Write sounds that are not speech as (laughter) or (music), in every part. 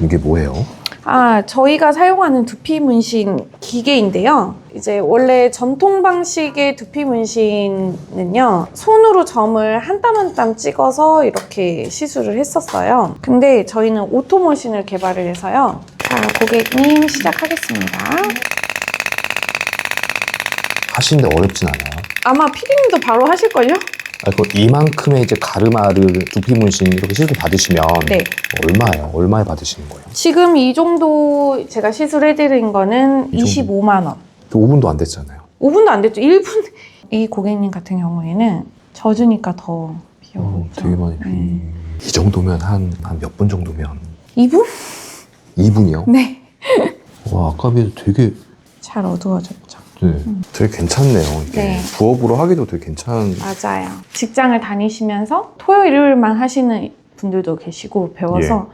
이게 뭐예요? 아, 저희가 사용하는 두피 문신 기계인데요. 이제 원래 전통 방식의 두피 문신은요, 손으로 점을 한 땀 한 땀 찍어서 이렇게 시술을 했었어요. 근데 저희는 오토모신을 개발을 해서요. 자, 고객님 시작하겠습니다. 하시는데 어렵진 않아요? 아마 피디님도 바로 하실걸요? 아, 그 이만큼의 이제 가르마를 두피 문신 이렇게 시술 받으시면 네. 얼마예요? 얼마에 받으시는 거예요? 지금 이 정도 제가 시술해드린 거는 이 정도? 25만원. 5분도 안 됐잖아요. 5분도 안 됐죠. 1분. 이 고객님 같은 경우에는 젖으니까 더 비어 어, 보이죠. 되게 많이 비. 네. 이 정도면 한 한 몇 분 정도면 2분? 2분이요? 네. 와 아까 비해서 되게 잘 어두워졌죠. 네, 되게 괜찮네요. 이게 네. 부업으로 하기도 되게 괜찮. 맞아요. 직장을 다니시면서 토요일, 일요일만 하시는 분들도 계시고 배워서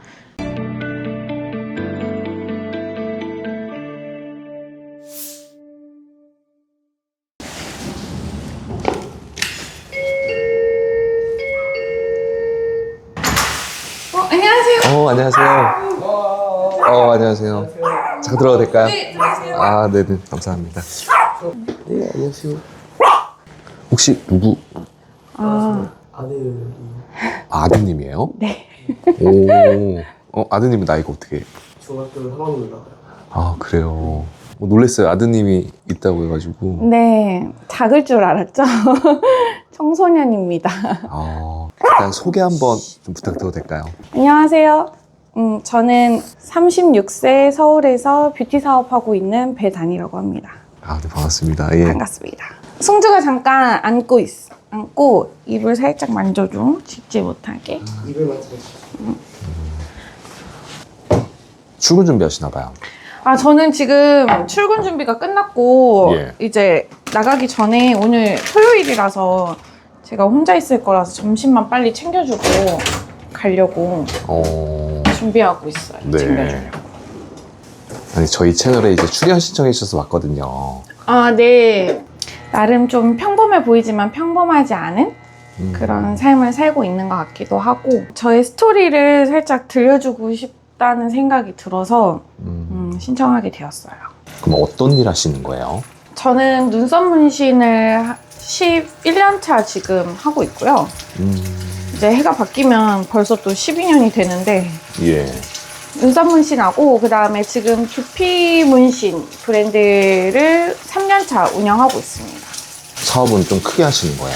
어, 안녕하세요. 어 안녕하세요. 어 안녕하세요. 잠깐 들어가도 될까요? 네, 들어오세요. 아 네네 감사합니다. 네 안녕하세요. 혹시 누구 아, 아들이 아드님이에요? 네. 오. 어 아드님은 나이가 어떻게? 중학교 3학년 나가요. 아 그래요. 뭐 놀랬어요. 아드님이 있다고 해가지고. 네, 작을 줄 알았죠. (laughs) 청소년입니다. 아 일단 소개 한번 좀 부탁드려도 될까요? 안녕하세요. 음, 저는 36세 서울에서 뷰티 사업하고 있는 배단이라고 합니다. 아 네 반갑습니다. 예. 반갑습니다. 승주가 잠깐 안고 있어. 안고 입을 살짝 만져줘. 짖지 못하게. 입을 맞춰주세요. 출근 준비하시나 봐요. 아, 저는 지금 출근 준비가 끝났고, 예. 이제 나가기 전에 오늘 토요일이라서 제가 혼자 있을 거라서 점심만 빨리 챙겨주고 가려고 어. 준비하고 있어요. 네. 챙겨주려고. 아니 저희 채널에 이제 출연 신청해 주셔서 왔거든요. 아, 네. 나름 좀 평범해 보이지만 평범하지 않은 음. 그런 삶을 살고 있는 것 같기도 하고 저의 스토리를 살짝 들려주고 싶다는 생각이 들어서 음. 음, 신청하게 되었어요. 그럼 어떤 일 하시는 거예요? 저는 눈썹 문신을 11년 차 지금 하고 있고요. 음. 이제 해가 바뀌면 벌써 또 12년이 되는데 예. 눈썹 문신하고 그 다음에 지금 두피 문신 브랜드를 3년 차 운영하고 있습니다. 사업은 좀 크게 하시는 거예요?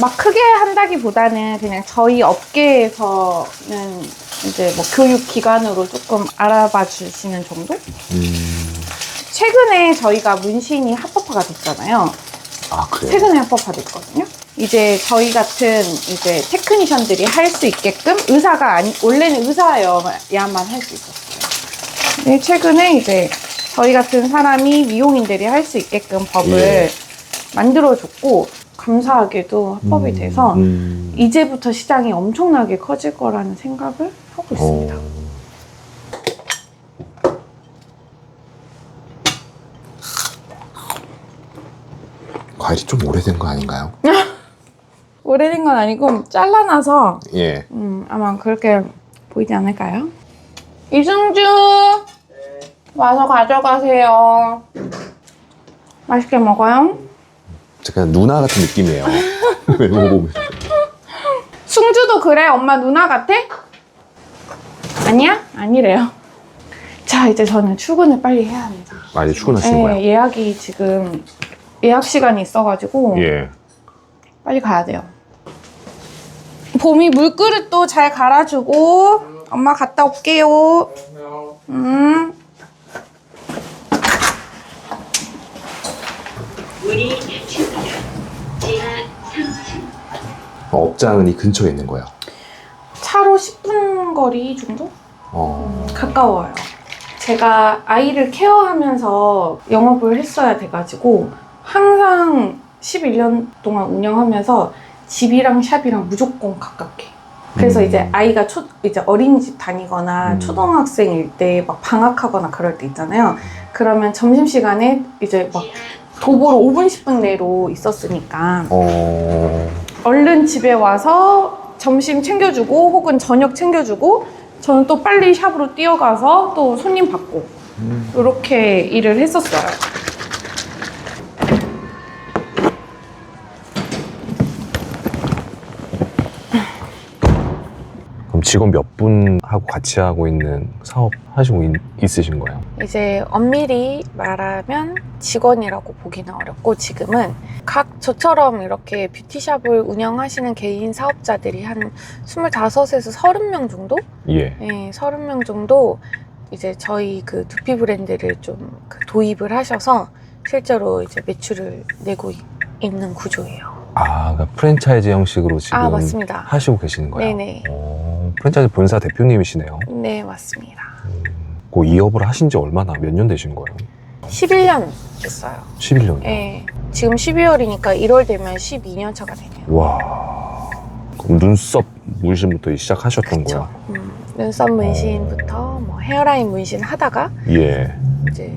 막 크게 한다기보다는 그냥 저희 업계에서는 이제 뭐 교육 기관으로 조금 알아봐 주시는 정도? 음. 최근에 저희가 문신이 합법화가 됐잖아요. 아 그래요? 최근에 합법화 됐거든요. 이제 저희 같은 이제 테크니션들이 할 수 있게끔 의사가 아니 원래는 의사여야만 할 수 있었어요. 최근에 이제 저희 같은 사람이 미용인들이 할 수 있게끔 법을 예. 만들어줬고 감사하게도 합법이 음, 돼서 음. 이제부터 시장이 엄청나게 커질 거라는 생각을 하고 있습니다. 어. 과일이 좀 오래된 거 아닌가요? (laughs) 오래된 건 아니고 잘라놔서 예. 음, 아마 그렇게 보이지 않을까요? 이승주 와서 가져가세요. 맛있게 먹어요. 약간 누나 같은 느낌이에요. (laughs) 외모 보면. 승주도 그래? 엄마 누나 같아? 아니야? 아니래요. 자, 이제 저는 출근을 빨리 해야 합니다. 아, 이제 출근하시는 네, 거예요? 예약이 지금 예약 시간이 있어가지고 예. 빨리 가야 돼요. 봄이 물그릇도 잘 갈아주고 엄마 갔다 올게요. 음. 어, 업장은 이 근처에 있는 거예요. 차로 10분 거리 정도? 어. 가까워요. 제가 아이를 케어하면서 영업을 했어야 돼가지고 항상 11년 동안 운영하면서 집이랑 샵이랑 무조건 가깝게. 그래서 음. 이제 아이가 초, 이제 어린이집 다니거나 음. 초등학생일 때 막 방학하거나 그럴 때 있잖아요. 그러면 점심시간에 이제 막 도보로 5분, 10분 내로 있었으니까 어. 얼른 집에 와서 점심 챙겨주고 혹은 저녁 챙겨주고 저는 또 빨리 샵으로 뛰어가서 또 손님 받고 이렇게 일을 했었어요. 직원 몇 분하고 같이 하고 있는 사업 하시고 있, 있으신 거예요? 이제 엄밀히 말하면 직원이라고 보기는 어렵고 지금은 각 저처럼 이렇게 뷰티샵을 운영하시는 개인 사업자들이 한 25에서 30명 정도? 예. 네, 30명 정도 이제 저희 그 두피 브랜드를 좀그 도입을 하셔서 실제로 이제 매출을 내고 있- 있는 구조예요. 아, 그러니까 프랜차이즈 형식으로 지금 아, 맞습니다. 하시고 계시는 거예요? 네네. 어, 프랜차이즈 본사 대표님이시네요. 네, 맞습니다. 음, 그 이업을 하신 지 얼마나 몇 년 되신 거예요? 11년 됐어요. 11년이요? 네. 지금 12월이니까 1월 되면 12년 차가 되네요. 와. 그럼 눈썹 문신부터 시작하셨던 그쵸. 거야? 음, 눈썹 문신부터 뭐 헤어라인 문신 하다가 예. 이제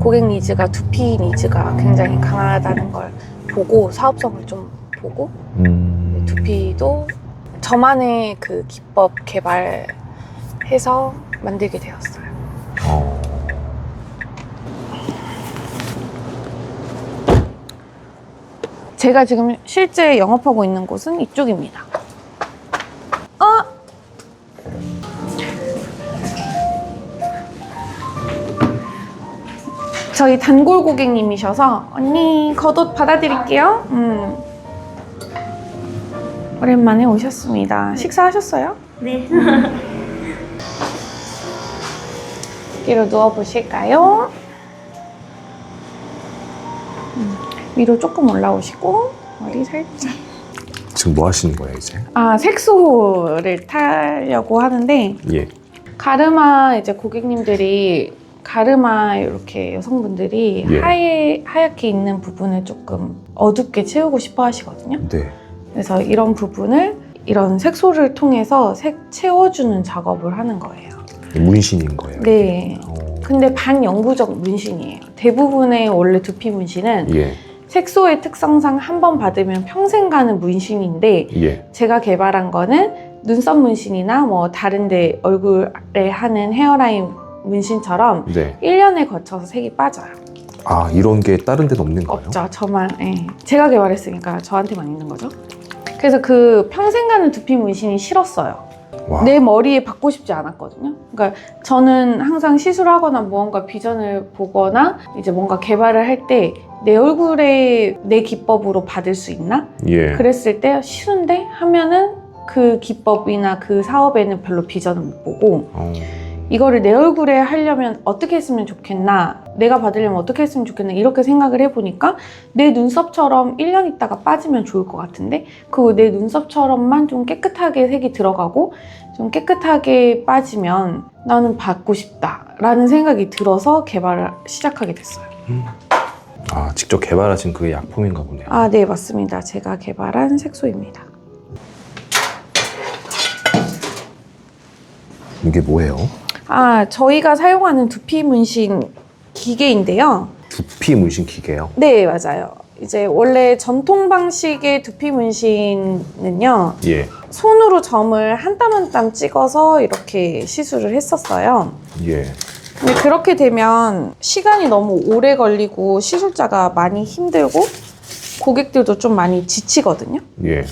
고객 니즈가 두피 니즈가 굉장히 강하다는 걸 보고 사업성을 좀 보고 음. 두피도 저만의 그 기법 개발해서 만들게 되었어요. 어. 제가 지금 실제 영업하고 있는 곳은 이쪽입니다. 어? 저희 단골 고객님이셔서 언니 겉옷 받아드릴게요. 음. 오랜만에 오셨습니다. 식사하셨어요? 네. (laughs) 위로 누워 보실까요? 음, 위로 조금 올라오시고 머리 살짝. 지금 뭐 하시는 거예요, 이제? 아 색소를 타려고 하는데 예. 가르마 이제 고객님들이 가르마 이렇게 여성분들이 예. 하얘, 하얗게 있는 부분을 조금 어둡게 채우고 싶어 하시거든요. 네. 그래서 이런 부분을 이런 색소를 통해서 색 채워주는 작업을 하는 거예요. 문신인 거예요. 네. 어. 근데 반영구적 문신이에요. 대부분의 원래 두피 문신은 예. 색소의 특성상 한 번 받으면 평생 가는 문신인데 예. 제가 개발한 거는 눈썹 문신이나 뭐 다른데 얼굴에 하는 헤어라인 문신처럼 네. 1년에 거쳐서 색이 빠져요. 아, 이런 게 다른 데는 없는 거예요? 없죠. 저만, 예. 제가 개발했으니까 저한테만 있는 거죠. 그래서 그 평생 가는 두피 문신이 싫었어요. 와. 내 머리에 받고 싶지 않았거든요. 그러니까 저는 항상 시술하거나 무언가 비전을 보거나 이제 뭔가 개발을 할 때 내 얼굴에 내 기법으로 받을 수 있나? 예. 그랬을 때 싫은데 하면은 그 기법이나 그 사업에는 별로 비전을 못 보고 어. 이거를 내 얼굴에 하려면 어떻게 했으면 좋겠나 내가 받으려면 어떻게 했으면 좋겠나 이렇게 생각을 해보니까 내 눈썹처럼 1년 있다가 빠지면 좋을 것 같은데 그내 눈썹처럼만 좀 깨끗하게 색이 들어가고 좀 깨끗하게 빠지면 나는 받고 싶다라는 생각이 들어서 개발을 시작하게 됐어요. 아, 직접 개발하신 그 약품인가 보네요. 아, 네, 맞습니다. 제가 개발한 색소입니다. 이게 뭐예요? 아, 저희가 사용하는 두피 문신 기계인데요. 두피 문신 기계요. 네, 맞아요. 이제 원래 전통 방식의 두피 문신은요, 예. 손으로 점을 한 땀 한 땀 찍어서 이렇게 시술을 했었어요. 예. 근데 그렇게 되면 시간이 너무 오래 걸리고 시술자가 많이 힘들고 고객들도 좀 많이 지치거든요. 예.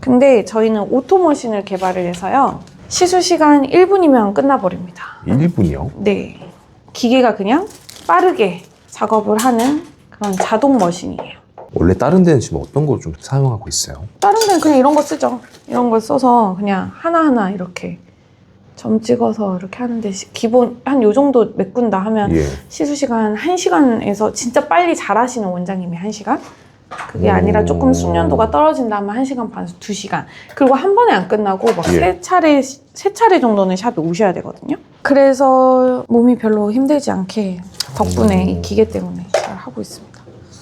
근데 저희는 오토머신을 개발을 해서요. 시술 시간 1분이면 끝나버립니다. 1분이요? 네. 기계가 그냥 빠르게 작업을 하는 그런 자동 머신이에요. 원래 다른 데는 지금 어떤 걸 좀 사용하고 있어요? 다른 데는 그냥 이런 거 쓰죠. 이런 걸 써서 그냥 하나하나 이렇게 점 찍어서 이렇게 하는데 시- 기본 한 요 정도 메꾼다 하면 예. 시술 시간 1시간에서 진짜 빨리 잘하시는 원장님이 1시간? 그게 오. 아니라 조금 숙련도가 떨어진다면 1시간 반에서 2시간. 그리고 한 번에 안 끝나고 막 예. 세 차례, 세 차례 정도는 샵에 오셔야 되거든요. 그래서 몸이 별로 힘들지 않게 덕분에 이 기계 때문에 잘 하고 있습니다.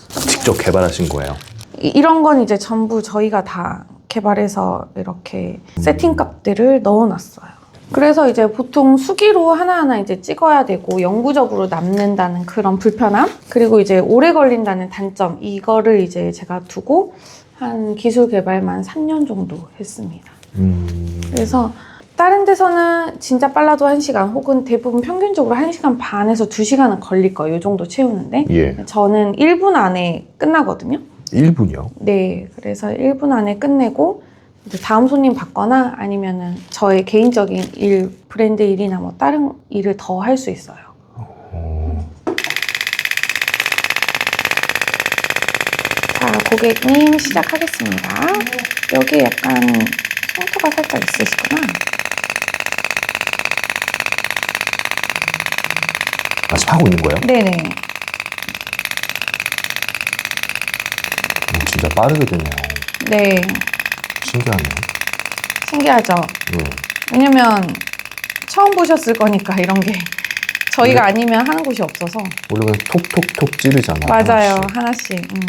직접 개발하신 거예요? 이- 이런 건 이제 전부 저희가 다 개발해서 이렇게 세팅 값들을 넣어놨어요. 그래서 이제 보통 수기로 하나하나 이제 찍어야 되고 영구적으로 남는다는 그런 불편함 그리고 이제 오래 걸린다는 단점 이거를 이제 제가 두고 한 기술 개발만 3년 정도 했습니다. 음. 그래서 다른 데서는 진짜 빨라도 1시간 혹은 대부분 평균적으로 1시간 반에서 2시간은 걸릴 거예요. 이 정도 채우는데. 예. 저는 1분 안에 끝나거든요. 1분이요? 네, 그래서 1분 안에 끝내고 이제 다음 손님 받거나 아니면은 저의 개인적인 일, 브랜드 일이나 뭐 다른 일을 더 할 수 있어요. 자, 고객님 시작하겠습니다. 여기 약간 흉터가 살짝 있으시구나. 아, 지금 하고 있는 거예요? 네네. 음, 진짜 빠르게 되네요. 네, 신기하네요. 신기하죠? 네. 왜냐면 처음 보셨을 거니까 이런 게 (laughs) 저희가 아니면 하는 곳이 없어서 원래 그냥 톡톡톡 찌르잖아요. 맞아요 하나씩. 하나씩 음.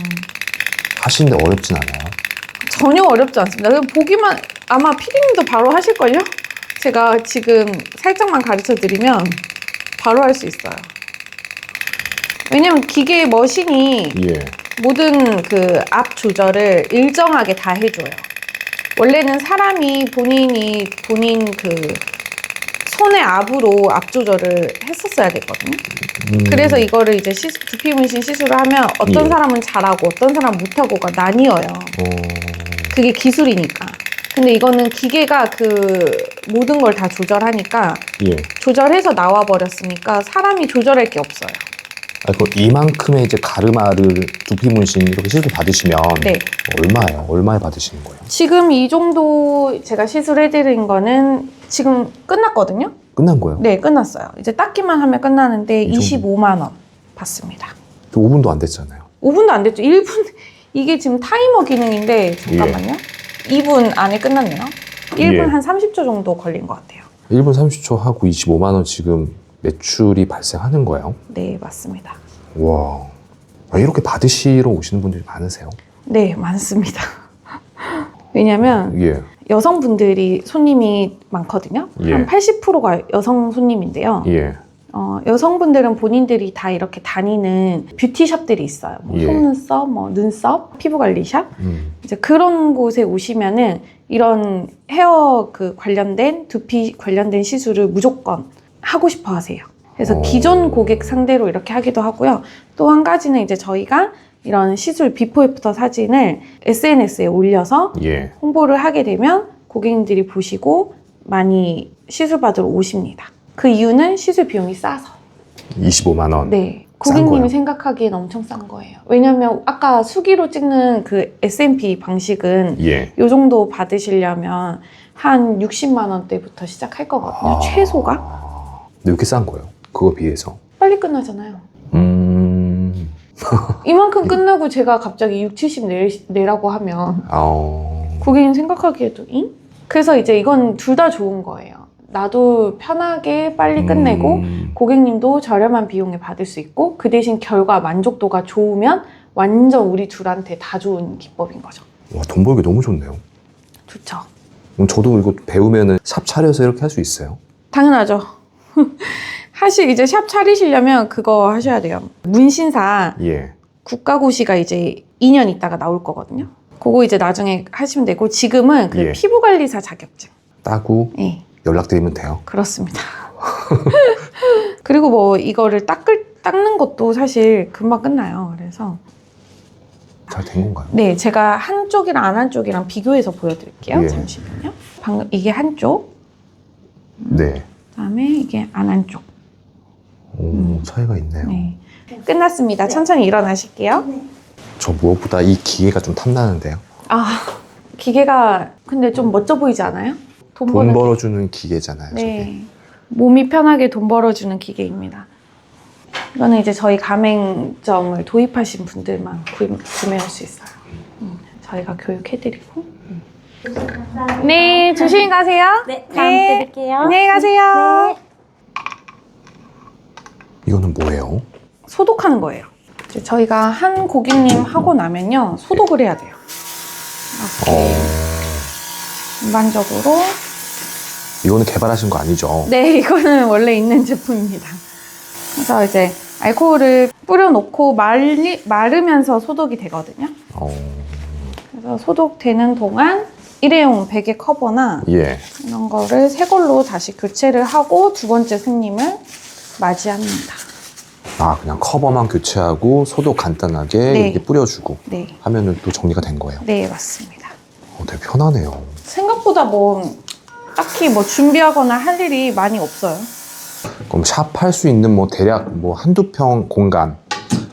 하시는데 어렵진 않아요? 전혀 어렵지 않습니다 그냥 보기만 아마 피디님도 바로 하실걸요? 제가 지금 살짝만 가르쳐 드리면 바로 할 수 있어요 왜냐면 기계 머신이 예. 모든 그 앞 조절을 일정하게 다 해줘요. 원래는 사람이 본인이 본인 그 손의 앞으로 앞 조절을 했었어야 됐거든요. 음, 그래서 이거를 이제 시, 두피 문신 시술을 하면 어떤 예. 사람은 잘하고 어떤 사람 은 못하고가 나뉘어요. 어, 그게 기술이니까. 근데 이거는 기계가 그 모든 걸 다 조절하니까 예. 조절해서 나와 버렸으니까 사람이 조절할 게 없어요. 아, 그 이만큼의 이제 가르마를 두피 문신 이렇게 시술 받으시면 네. 얼마예요? 얼마에 받으시는 거예요? 지금 이 정도 제가 시술해드린 거는 지금 끝났거든요. 끝난 거예요? 네, 끝났어요. 이제 닦기만 하면 끝나는데 이 정도? 25만 원 받습니다. 5분도 안 됐잖아요. 5분도 안 됐죠. 1분 이게 지금 타이머 기능인데 잠깐만요. 2분 안에 끝났네요. 1분 예. 한 30초 정도 걸린 것 같아요. 1분 30초 하고 25만 원 지금 매출이 발생하는 거예요? 네, 맞습니다. 와. 아, 이렇게 받으시러 오시는 분들이 많으세요? 네, 많습니다. (laughs) 왜냐면 예. 여성분들이 손님이 많거든요. 예. 한 80%가 여성 손님인데요. 예. 어, 여성분들은 본인들이 다 이렇게 다니는 뷰티샵들이 있어요. 뭐 예. 속눈썹, 뭐 눈썹, 피부관리샵. 음. 이제 그런 곳에 오시면은 이런 헤어 그 관련된 두피 관련된 시술을 무조건 하고 싶어 하세요. 그래서 오. 기존 고객 상대로 이렇게 하기도 하고요. 또 한 가지는 이제 저희가 이런 시술 비포 애프터 사진을 SNS에 올려서 예. 홍보를 하게 되면 고객님들이 보시고 많이 시술 받으러 오십니다. 그 이유는 시술 비용이 싸서. 25만 원. 네. 고객님이 생각하기엔 엄청 싼 거예요. 왜냐면 아까 수기로 찍는 그 SMP 방식은 예. 이 정도 받으시려면 한 60만 원대부터 시작할 거거든요. 아. 최소가. 이렇게 싼 거예요? 그거 비해서. 빨리 끝나잖아요. 음. 이만큼 끝나고 제가 갑자기 6, 70 내, 내라고 하면 어. 고객님 생각하기에도 잉? 그래서 이제 이건 둘 다 좋은 거예요. 나도 편하게 빨리 끝내고 음. 고객님도 저렴한 비용에 받을 수 있고 그 대신 결과 만족도가 좋으면 완전 우리 둘한테 다 좋은 기법인 거죠. 와, 돈 벌기 너무 좋네요. 좋죠. 그럼 저도 이거 배우면은 삽 차려서 이렇게 할 수 있어요? 당연하죠. (laughs) 사실 이제 샵 차리시려면 그거 하셔야 돼요. 문신사 예. 국가고시가 이제 2년 있다가 나올 거거든요. 그거 이제 나중에 하시면 되고 지금은 그 예. 피부관리사 자격증. 따고 네, 연락드리면 돼요. 그렇습니다. (laughs) 그리고 뭐 이거를 닦을 닦는 것도 사실 금방 끝나요. 그래서 잘 된 건가요? 네, 제가 한쪽이랑 안 한쪽이랑 비교해서 보여드릴게요. 예. 잠시만요. 방금 이게 한쪽, 네. 그다음에 이게 안 한쪽. 오, 차이가 있네요. 네. 끝났습니다. 천천히 일어나실게요. 저 무엇보다 이 기계가 좀 탐나는데요. 아, 기계가 근데 좀 멋져 보이지 않아요? 돈, 돈 버는 벌어주는 기계잖아요. 저게. 네. 몸이 편하게 돈 벌어주는 기계입니다. 이거는 이제 저희 가맹점을 도입하신 분들만 구, 구매할 수 있어요. 음, 저희가 교육해드리고. 네, 조심히 가세요. 네, 다음 드릴게요. 안녕히 가세요. 네. 이거는 뭐예요? 소독하는 거예요. 이제 저희가 한 고객님 하고 나면요, 소독을 해야 돼요. 어, 이렇게 일반적으로. 이거는 개발하신 거 아니죠? 네, 이거는 원래 있는 제품입니다. 그래서 이제 알코올을 뿌려놓고 말리, 마르면서 소독이 되거든요. 어, 그래서 소독되는 동안 일회용 베개 커버나 예. 이런 거를 새 걸로 다시 교체를 하고 두 번째 손님을 맞이합니다. 아, 그냥 커버만 교체하고 소독 간단하게 네. 이렇게 뿌려주고 네, 하면은 또 정리가 된 거예요. 네 맞습니다. 어, 되게 편하네요. 생각보다 뭐 딱히 뭐 준비하거나 할 일이 많이 없어요. 그럼 샵 할 수 있는 뭐 대략 뭐 한두 평 공간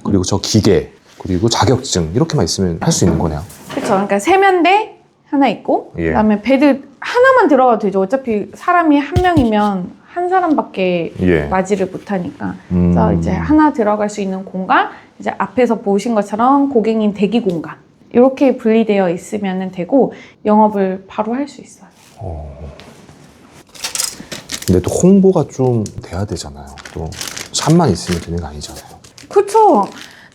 그리고 저 기계 그리고 자격증 이렇게만 있으면 할 수 있는 거네요. 그렇죠. 그러니까 세면대 하나 있고 예. 그다음에 베드 하나만 들어가도 되죠. 어차피 사람이 한 명이면 한 사람밖에 예. 맞이를 못 하니까. 음. 그래서 이제 하나 들어갈 수 있는 공간, 이제 앞에서 보신 것처럼 고객님 대기 공간 이렇게 분리되어 있으면 되고 영업을 바로 할 수 있어요. 근데 또 홍보가 좀 돼야 되잖아요. 또 샵만 있으면 되는 거 아니잖아요. 그쵸.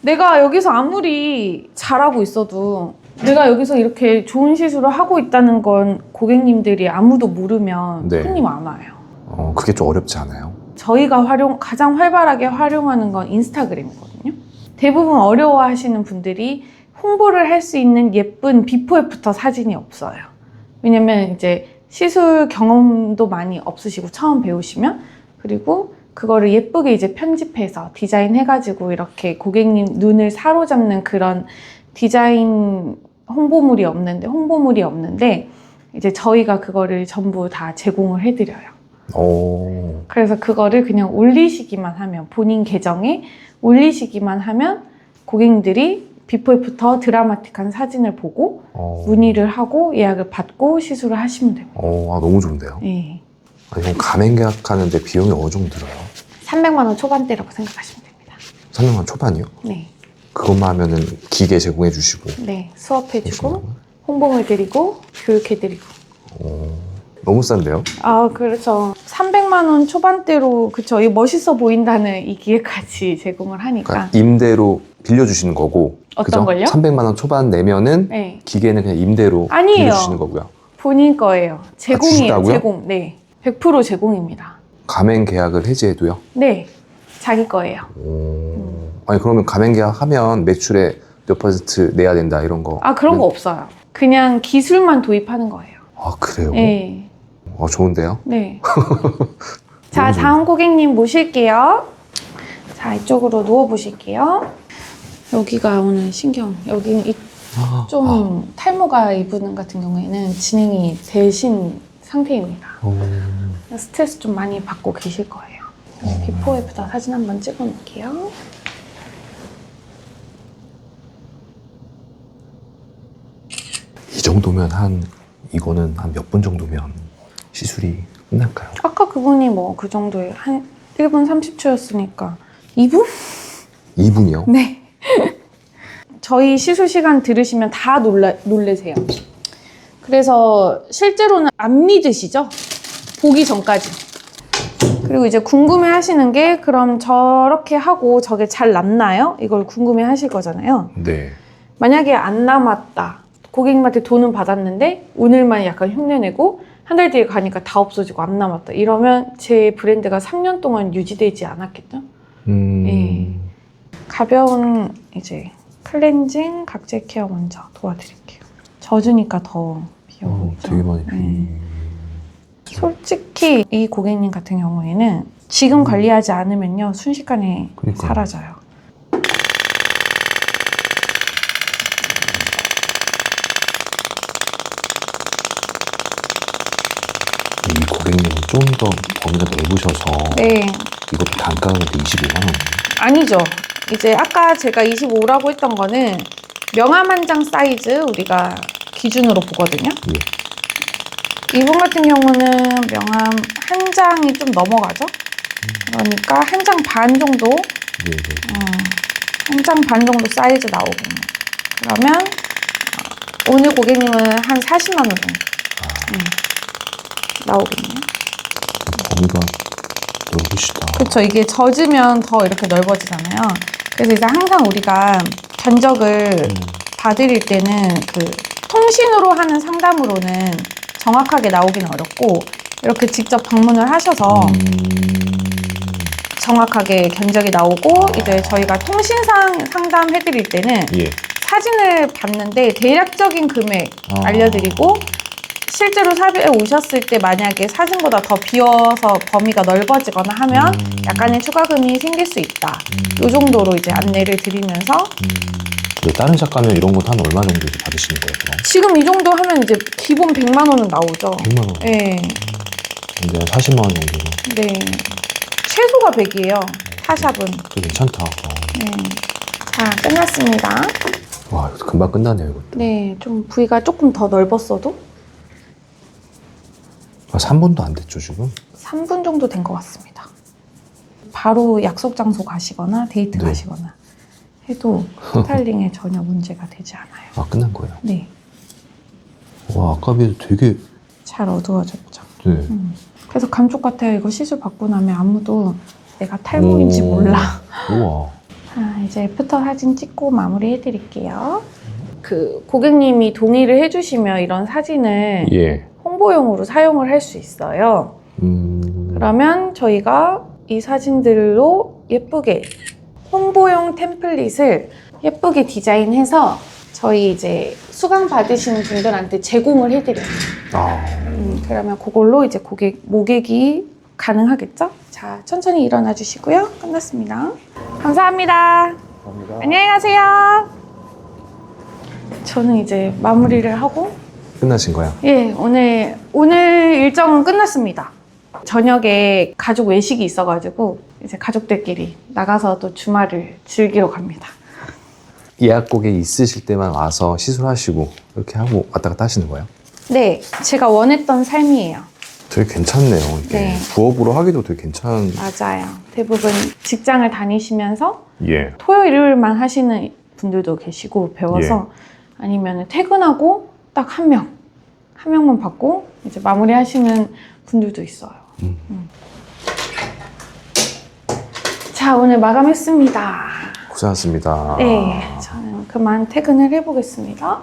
내가 여기서 아무리 잘하고 있어도 내가 여기서 이렇게 좋은 시술을 하고 있다는 건 고객님들이 아무도 모르면 네. 손님 안 와요. 어, 그게 좀 어렵지 않아요? 저희가 활용 가장 활발하게 활용하는 건 인스타그램이거든요. 대부분 어려워하시는 분들이 홍보를 할 수 있는 예쁜 비포 애프터 사진이 없어요. 왜냐면 이제 시술 경험도 많이 없으시고 처음 배우시면 그리고 그거를 예쁘게 이제 편집해서 디자인해가지고 이렇게 고객님 눈을 사로잡는 그런 디자인 홍보물이 없는데 홍보물이 없는데 이제 저희가 그거를 전부 다 제공을 해드려요. 오. 그래서 그거를 그냥 올리시기만 하면 본인 계정에 올리시기만 하면 고객님들이 비포 애프터 드라마틱한 사진을 보고 어. 문의를 하고 예약을 받고 시술을 하시면 됩니다. 어, 아, 너무 좋은데요? 네. 아니, 그럼 가맹 계약하는데 비용이 어느 정도 들어요? 300만 원 초반대라고 생각하시면 됩니다. 3년간 초반이요? 네. 그것만 하면은 기계 제공해 주시고 네. 수업해주고 홍보물 드리고 교육해드리고. 너무 싼데요? 아, 그렇죠. 300만 원 초반대로 그쵸. 이 멋있어 보인다는 이 기회까지 (laughs) 제공을 하니까. 그러니까 임대로 빌려 주시는 거고 어떤 걸요? 300만 원 초반 내면은 네. 기계는 그냥 임대로 아니에요. 빌려 주시는 거고요. 본인 거예요. 제공이에요. 주신다고요? 제공. 네. 100% 제공입니다. 가맹 계약을 해지해도요? 네. 자기 거예요. 오. 아니 그러면 가맹 계약 하면 매출에 몇 퍼센트 내야 된다 이런 거. 아, 그런 거 없어요. 그냥 기술만 도입하는 거예요. 아 그래요? 네. 어 좋은데요? 네. (laughs) 자. 다음 고객님 모실게요. 자, 이쪽으로 누워 보실게요. 여기가 오늘 신경, 여기 아, 좀 탈모가 이 부분 같은 경우에는 진행이 되신 상태입니다. 오. 스트레스 좀 많이 받고 계실 거예요. 비포 애프터 사진 한번 찍어 놓을게요. 이 정도면 한 이거는 한 몇 분 정도면 시술이 끝날까요? 아까 그분이 뭐 그 정도에 한 1분 30초였으니까 2분? 2분이요? (laughs) 네. 저희 시술 시간 들으시면 다 놀라, 놀래세요. 그래서 실제로는 안 믿으시죠? 보기 전까지. 그리고 이제 궁금해 하시는 게 그럼 저렇게 하고 저게 잘 남나요? 이걸 궁금해 하실 거잖아요. 네. 만약에 안 남았다. 고객님한테 돈은 받았는데 오늘만 약간 흉내내고 한 달 뒤에 가니까 다 없어지고 안 남았다. 이러면 제 브랜드가 3년 동안 유지되지 않았겠죠? 음. 네. 가벼운 이제 클렌징 각질 케어 먼저 도와드릴게요. 젖으니까 더 비어 어, 보이죠? 되게 많이 비. 네. 솔직히 이 고객님 같은 경우에는 지금 관리하지 않으면요 순식간에 그러니까요. 사라져요. 이 고객님은 좀 더 범위가 넓으셔서 네, 이것도 단가가 근데 25만 원. 아니죠. 이제 아까 제가 25라고 했던 거는 명암 한장 사이즈 우리가 기준으로 보거든요. 예. 이분 같은 경우는 명암 한 장이 좀 넘어가죠. 그러니까 한 장 반 정도, 네, 네. 한 장 반 정도 사이즈 나오겠네요. 그러면 어, 오늘 고객님은 한 40만 원 정도 음, 나오겠네요. 범위가 넓으시다. 그렇죠. 이게 젖으면 더 이렇게 넓어지잖아요. 그래서 이제 항상 우리가 견적을 음. 봐드릴 때는 그 통신으로 하는 상담으로는 정확하게 나오긴 어렵고 이렇게 직접 방문을 하셔서 음. 정확하게 견적이 나오고 이제 저희가 통신상 상담 해드릴 때는 예. 사진을 봤는데 대략적인 금액 아. 알려드리고 실제로 샵에 오셨을 때 만약에 사진보다 더 비어서 범위가 넓어지거나 하면 음. 약간의 추가금이 생길 수 있다. 이 정도로 이제 안내를 드리면서 네, 다른 샵 가면 이런 것도 한 얼마 정도 받으시는 거예요? 그럼? 지금 이 정도 하면 이제 기본 100만 원은 나오죠. 100만 원. 네. 근데 한 40만 원 정도로. 네. 최소가 100이에요. 타샵은. 그거 괜찮다. 어. 네. 자, 끝났습니다. 와, 이거 금방 끝나네요, 이거. 네, 좀 부위가 조금 더 넓었어도 아, 3분도 안 됐죠, 지금? 3분 정도 된 것 같습니다. 바로 약속 장소 가시거나 데이트 네. 가시거나 해도 스타일링에 (laughs) 전혀 문제가 되지 않아요. 아, 끝난 거예요. 네, 와, 아까 비해서 되게, 잘 어두워졌죠. 네. 음. 그래서 감쪽 같아요. 이거 시술 받고 나면 아무도 내가 탈모인지 오. 몰라. 우와. 자, (laughs) 이제 애프터 사진 찍고 마무리 해드릴게요. 그 고객님이 동의를 해주시면 이런 사진을 예. 홍보용으로 사용을 할 수 있어요. 음. 그러면 저희가 이 사진들로 예쁘게 홍보용 템플릿을 예쁘게 디자인해서 저희 이제 수강 받으시는 분들한테 제공을 해드려요. 아, 음, 그러면 그걸로 이제 고객 모객이 가능하겠죠? 자, 천천히 일어나 주시고요. 끝났습니다. 감사합니다. 감사합니다. 안녕히 가세요. 저는 이제 마무리를 하고 끝나신 거야? 예, 오늘 오늘 일정은 끝났습니다. 저녁에 가족 외식이 있어가지고 이제 가족들끼리 나가서 또 주말을 즐기러 갑니다. 예약 고객 있으실 때만 와서 시술하시고 이렇게 하고 왔다 갔다 하시는 거예요? 네, 제가 원했던 삶이에요. 되게 괜찮네요. 이게 네. 부업으로 하기도 되게 괜찮. 맞아요. 대부분 직장을 다니시면서 예. 토요일, 일요일만 하시는 분들도 계시고 배워서 아니면 퇴근하고 딱 한 명, 한 명만 받고 이제 마무리 하시는 분들도 있어요. 음. 음. 자, 오늘 마감했습니다. 고생하셨습니다. 네, 저는 그만 퇴근을 해보겠습니다.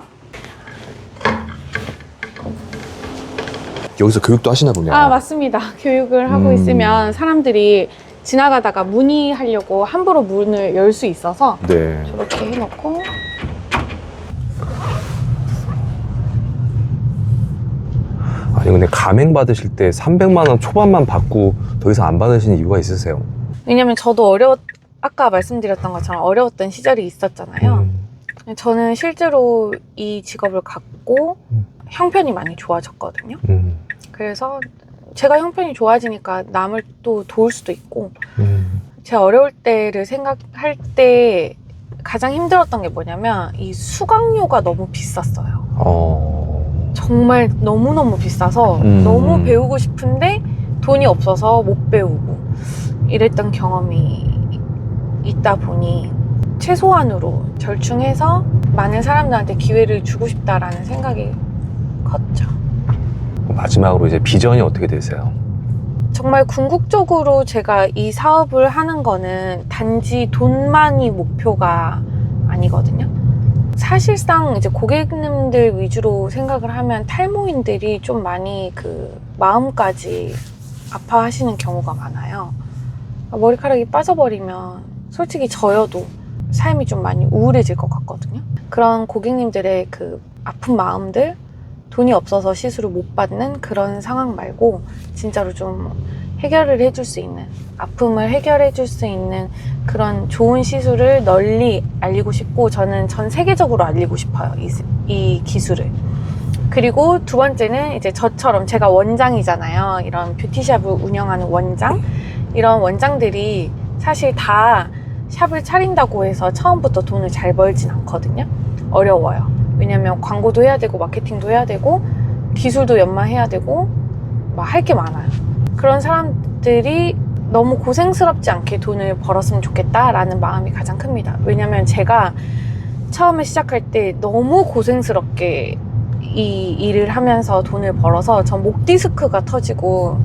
여기서 교육도 하시나 보네요. 아, 맞습니다. 교육을 하고 음. 있으면 사람들이 지나가다가 문의하려고 함부로 문을 열 수 있어서 네. 이렇게 해놓고 근데 가맹 받으실 때 300만 원 초반만 받고 더 이상 안 받으시는 이유가 있으세요? 왜냐면 저도 어려웠 아까 말씀드렸던 것처럼 어려웠던 시절이 있었잖아요. 음. 저는 실제로 이 직업을 갖고 음. 형편이 많이 좋아졌거든요. 음. 그래서 제가 형편이 좋아지니까 남을 또 도울 수도 있고 음. 제 어려울 때를 생각할 때 가장 힘들었던 게 뭐냐면 이 수강료가 너무 비쌌어요. 어. 정말 너무너무 비싸서 음. 너무 배우고 싶은데 돈이 없어서 못 배우고 이랬던 경험이 있다 보니 최소한으로 절충해서 많은 사람들한테 기회를 주고 싶다라는 생각이 컸죠. 마지막으로 이제 비전이 어떻게 되세요? 정말 궁극적으로 제가 이 사업을 하는 거는 단지 돈만이 목표가 아니거든요. 사실상 이제 고객님들 위주로 생각을 하면 탈모인들이 좀 많이 그 마음까지 아파하시는 경우가 많아요. 머리카락이 빠져버리면 솔직히 저여도 삶이 좀 많이 우울해질 것 같거든요. 그런 고객님들의 그 아픈 마음들, 돈이 없어서 시술을 못 받는 그런 상황 말고 진짜로 좀 해결을 해줄 수 있는 아픔을 해결해 줄 수 있는 그런 좋은 시술을 널리 알리고 싶고 저는 전 세계적으로 알리고 싶어요 이, 스- 이 기술을. 그리고 두 번째는 이제 저처럼 제가 원장이잖아요. 이런 뷰티샵을 운영하는 원장. 이런 원장들이 사실 다 샵을 차린다고 해서 처음부터 돈을 잘 벌진 않거든요. 어려워요. 왜냐면 광고도 해야 되고 마케팅도 해야 되고 기술도 연마해야 되고 막 할 게 많아요. 그런 사람들이 너무 고생스럽지 않게 돈을 벌었으면 좋겠다라는 마음이 가장 큽니다. 왜냐면 제가 처음에 시작할 때 너무 고생스럽게 이 일을 하면서 돈을 벌어서 전 목 디스크가 터지고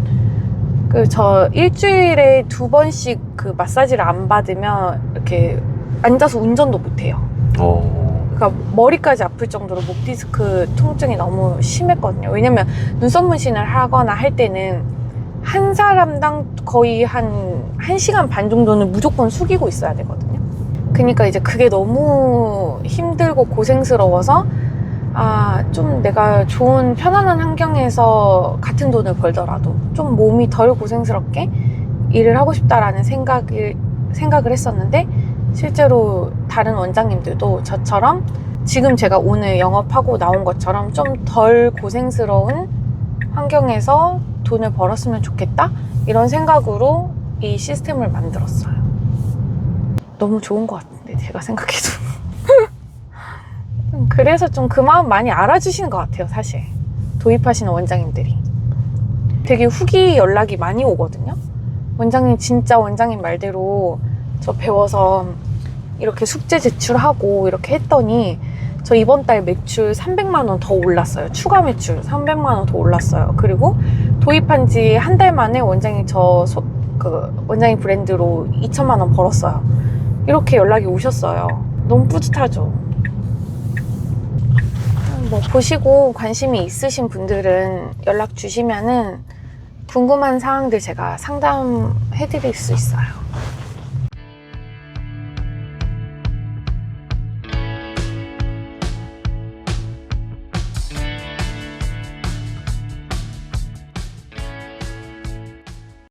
그 저 일주일에 두 번씩 그 마사지를 안 받으면 이렇게 앉아서 운전도 못 해요. 어. 그러니까 머리까지 아플 정도로 목 디스크 통증이 너무 심했거든요. 왜냐면 눈썹 문신을 하거나 할 때는 한 사람당 거의 한 1시간 반 정도는 무조건 숙이고 있어야 되거든요. 그러니까 이제 그게 너무 힘들고 고생스러워서 아, 좀 내가 좋은 편안한 환경에서 같은 돈을 벌더라도 좀 몸이 덜 고생스럽게 일을 하고 싶다라는 생각을, 생각을 했었는데 실제로 다른 원장님들도 저처럼 지금 제가 오늘 영업하고 나온 것처럼 좀 덜 고생스러운 환경에서 돈을 벌었으면 좋겠다? 이런 생각으로 이 시스템을 만들었어요. 너무 좋은 것 같은데, 제가 생각해도. (laughs) 그래서 좀 그 마음 많이 알아주시는 것 같아요, 사실. 도입하시는 원장님들이. 되게 후기 연락이 많이 오거든요. 원장님, 진짜 원장님 말대로 저 배워서 이렇게 숙제 제출하고 이렇게 했더니 저 이번 달 매출 300만 원 더 올랐어요. 추가 매출 300만 원 더 올랐어요. 그리고 도입한 지 한 달 만에 원장님 저그 원장님 브랜드로 2천만 원 벌었어요. 이렇게 연락이 오셨어요. 너무 뿌듯하죠. 뭐 보시고 관심이 있으신 분들은 연락 주시면은 궁금한 사항들 제가 상담해 드릴 수 있어요.